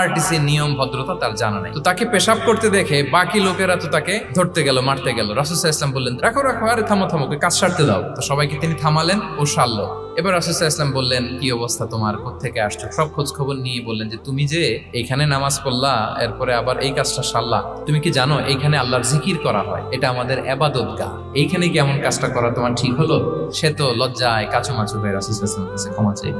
RTC নিয়ম, ভদ্রতা তার জানা নাই। তো তাকে পেশাব করতে দেখে বাকি লোকেরা তো তাকে ধরতে গেল, মারতে গেল। রাসুসাহ ইসলাম বললেন, রাখো রাখো, আরে থামো থামো কাজ সারতে দাও। তো সবাইকে তিনি থামালেন ও সারলো। এবার রাসুসাহ ইসলাম বললেন, কি অবস্থা তোমার? থেকে আসছো? সব খোঁজ খবর নিয়ে বললেন যে, তুমি যে এখানে নামাজ পড়লা, এরপরে আবার এই কাজটা সারলা। তুমি কি জানো এইখানে আল্লাহর জিকির করা হয়? এটা আমাদের এবাদত গা। এইখানে কি এমন কাজটা করা তোমার ঠিক হলো? সে তো লজ্জায় কাচুমাচু হয়ে রাসুসাহ ইসলামের কাছে ক্ষমা চেয়ে